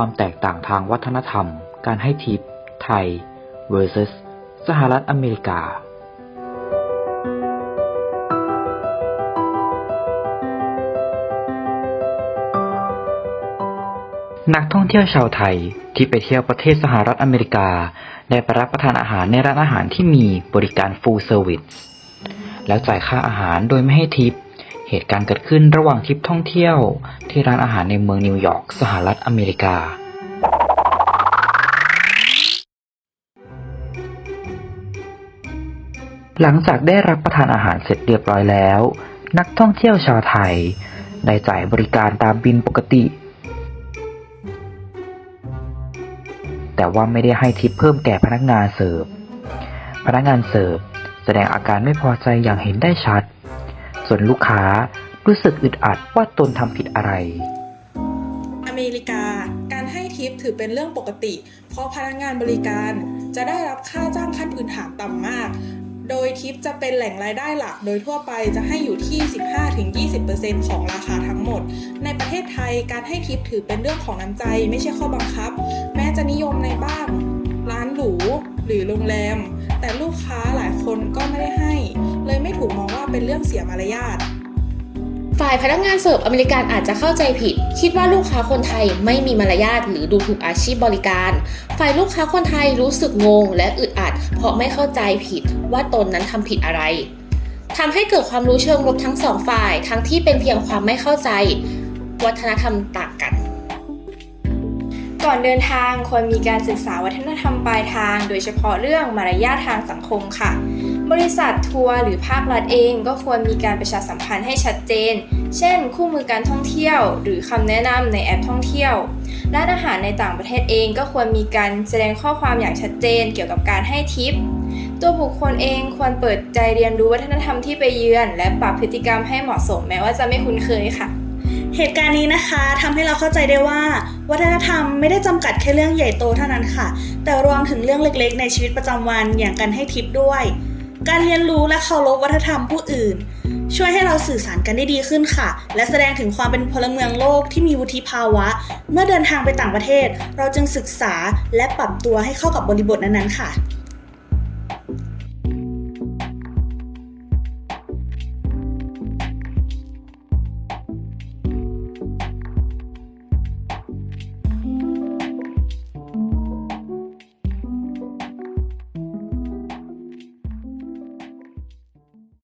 ความแตกต่างทางวัฒนธรรม การให้ทิป ไทย vs สหรัฐอเมริกา นักท่องเที่ยวชาวไทยที่ไปเที่ยวประเทศสหรัฐอเมริกา ได้ไปรับประทานอาหารในร้านอาหารที่มีบริการ full service แล้วจ่ายค่าอาหารโดยไม่ให้ทิป เหตุการณ์เกิดขึ้นระหว่างทริปท่องเที่ยว ที่ร้านอาหารในเมืองนิวยอร์กสหรัฐอเมริกา หลังจากได้รับประทานอาหารเสร็จเรียบร้อยแล้ว นักท่องเที่ยวชาวไทย ได้จ่ายบริการตามบินปกติ แต่ว่าไม่ได้ให้ทิปเพิ่มแก่พนักงานเสิร์ฟ พนักงานเสิร์ฟแสดงอาการไม่พอใจอย่างเห็นได้ชัด ส่วนลูกค้ารู้สึกอึดอัดว่าตนทำผิดอะไร อเมริกา การให้ทิปถือเป็นเรื่องปกติ เพราะพนักงานบริการจะได้รับค่าจ้างขั้นพื้นฐานต่ำมาก โดยทิปจะเป็นแหล่งรายได้หลัก โดยทั่วไปจะให้อยู่ที่ 15-20%ของราคาทั้งหมด ในประเทศไทยการให้ทิปถือเป็นเรื่องของน้ำใจ ไม่ใช่ข้อบังคับ แม้จะนิยมในบ้านร้านหรูหรือโรงแรม แต่ลูกค้าหลายคนก็ไม่ได้ให้ เลยไม่ถูกมอง เป็นเรื่องเสียมารยาทฝ่ายพนักงานเสิร์ฟอเมริกันอาจจะเข้าใจผิด คิดว่าลูกค้าคนไทยไม่มีมารยาทหรือดูถูกอาชีพบริการ ฝ่ายลูกค้าคนไทยรู้สึกงงและอึดอัด เพราะไม่เข้าใจผิดว่าตนนั้นทำผิดอะไรทำให้เกิดความรู้เชิงลบทั้งสองฝ่าย ทั้งที่เป็นเพียงความไม่เข้าใจ วัฒนธรรมต่างกัน ก่อนเดินทางควรมีการศึกษาวัฒนธรรมปลายทาง โดยเฉพาะเรื่องมารยาททางสังคมค่ะ บริษัททัวร์หรือภาครัฐเองก็ควรมีการประชาสัมพันธ์ให้ชัดเจน เช่น คู่มือการท่องเที่ยว หรือคำแนะนำในแอปท่องเที่ยวร้านอาหารในต่างประเทศเองก็ควรมีการแสดงข้อความอย่างชัดเจน เกี่ยวกับการให้ทิป ตัวบุคคลเองควรเปิดใจเรียนรู้วัฒนธรรมที่ไปเยือน และปรับพฤติกรรมให้เหมาะสมแม้ว่าจะไม่คุ้นเคยค่ะเหตุการณ์นี้นะคะทำให้เราเข้าใจได้ว่า วัฒนธรรมไม่ได้จำกัดแค่เรื่องใหญ่โตเท่านั้นค่ะ แต่รวมถึงเรื่องเล็กๆ ในชีวิตประจำวันอย่างการให้ทิปด้วย การเรียนรู้และเคารพวัฒนธรรมผู้อื่น ช่วยให้เราสื่อสารกันได้ดีขึ้นค่ะ และแสดงถึงความเป็นพลเมืองโลกที่มีวุฒิภาวะ เมื่อเดินทางไปต่างประเทศ เราจึงศึกษาและปรับตัวให้เข้ากับบริบทนั้นๆค่ะ